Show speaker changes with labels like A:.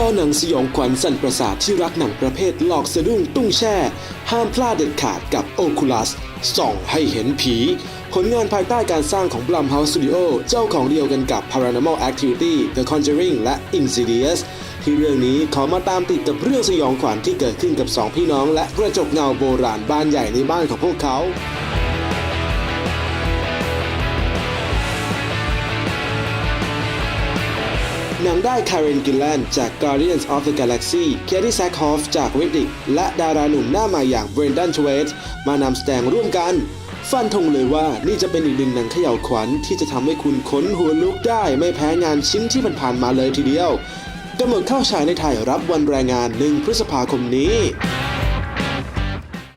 A: คอหนังสยองขวัญสั่นประสาทที่รักหนังประเภทหลอกสะดุ้งตุ้งแช่ ห้ามพลาดเด็ดขาดกับ Oculus ส่องให้เห็นผี ผลงานภายใต้การสร้างของ Blumhouse Studio เจ้าของเดียวกันกับ Paranormal Activity The Conjuring และ Insidious ที่เรื่องนี้ขอมาตามติดกับเรื่องสยองขวัญที่เกิดขึ้นกับสองพี่น้องและกระจกเงาโบราณบ้านใหญ่ในบ้านของพวกเขา นังได้คาร์เรนกิลแลนจาก Guardians of the Galaxy เคที่แซคฮอฟจากวิดิกและดาราหนุ่มหน้าใหม่อย่างเบรนดันชเวตมานำแสดงร่วมกัน ฟันธงเลยว่านี่จะเป็นอีกหนึ่งหนังเขย่าวขวัญที่จะทำให้คุณขนหัวลุกได้ไม่แพ้งานชิ้นที่ผ่านๆมาเลยทีเดียวกำหนดเข้าฉายในไทยรับวันแรงงาน 1 พฤษภาคมนี้